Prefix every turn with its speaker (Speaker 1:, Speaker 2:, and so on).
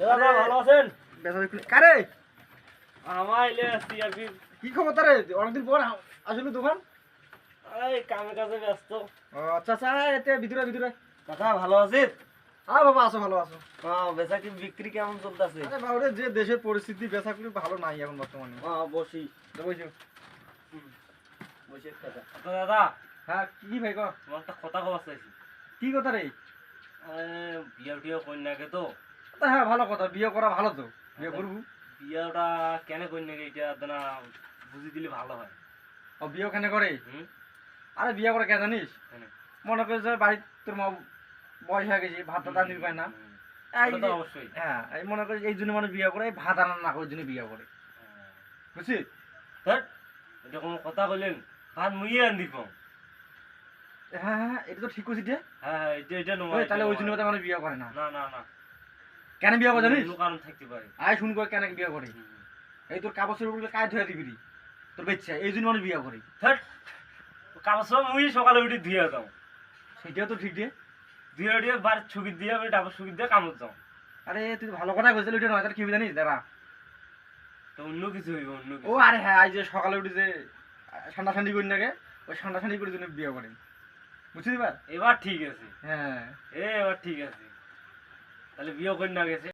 Speaker 1: দাদা ভালো আছেন?
Speaker 2: কারে?
Speaker 1: আমার এলে আসছি আর কি।
Speaker 2: কি খবর তারে? অনেকদিন পর আসলে দোকান?
Speaker 1: এই কামে কাজে ব্যস্ত।
Speaker 2: আচ্ছা আচ্ছা এতে ভিতরে ভিতরে
Speaker 1: কাকা ভালো
Speaker 2: হ্যাঁ বাবা আসো ভালো আছো।
Speaker 1: হ্যাঁ বেচা কি বিক্রি কেমন চলতেছে?
Speaker 2: আরে যে দেশের পরিস্থিতি বেচা করি ভালো নাই এখন বর্তমানে।
Speaker 1: হ্যাঁ বসি। বসে কাকা তো দাদা
Speaker 2: হ্যাঁ কি ভাই কর?
Speaker 1: তোমার একটা কথা কবার চাইছি।
Speaker 2: কি কথা রে?
Speaker 1: বিয়া টিয়া কন্যাকে তো।
Speaker 2: তা হ্যাঁ ভালো কথা বিয়ে করা ভালো তো বিয়ে করব।
Speaker 1: বিয়াটা কেন কন্যাকে এটা না বুঝি দিলে ভালো হয়।
Speaker 2: ও বিয়ে ওখানে করে? আরে বিয়ে করে কে জানিস? মনে করে বাড়ির তোর মা বয়স হয়ে গেছে ভাত টাত আনতে পায় না।
Speaker 1: অবশ্যই।
Speaker 2: হ্যাঁ এই মনে করে এই জন্য মানুষ বিয়ে করে ভাত আনা না করে জন্য বিয়ে করে।
Speaker 1: হ্যাঁ। এটা কোনো কথা বললেন ভাত মুইয়ে আন দিব
Speaker 2: হ্যাঁ হ্যাঁ এটা তো ঠিক করছিস রে
Speaker 1: হ্যাঁ হ্যাঁ, এটা এটা
Speaker 2: ওই,
Speaker 1: নয়
Speaker 2: তাহলে ওই জন্য তো বিয়ে করে না।
Speaker 1: না না না।
Speaker 2: কেন বিয়ে করে জানিস?
Speaker 1: কারণ থাকতে পারে।
Speaker 2: আয় শুন করে কেন বিয়ে করে। এই তোর কাপড় চোপড় কায় ধুয়ে দিবি তোর বেচ্ছা এই জন্য মানুষ বিয়ে করে।
Speaker 1: ধ্যাৎ, কাপড় সব মুই সকালে উঠে ধুয়ে দাও।
Speaker 2: সেটাও তো ঠিক রে।
Speaker 1: ধুয়ে উঠে ছুকি দিয়ে আমি ডাবর ছুকি দিয়ে কামড়
Speaker 2: আরে তুই ভালো কথা কইছিস ওইটা নয় তার কি জানিস? দাঁড়া।
Speaker 1: তো অন্য কিছু হইব অন্য
Speaker 2: ও
Speaker 1: কিছু
Speaker 2: আরে হ্যাঁ এই যে সকালে উঠে যে ঠান্ডা ঠান্ডি করি নাকি ওই ঠান্ডা ঠান্ডি করে জন্য বিয়ে করে। বুঝছিস এবার?
Speaker 1: এবার ঠিক আছে।
Speaker 2: হ্যাঁ।
Speaker 1: এবার ঠিক আছে। তাহলে বিয়ে করে না গেছে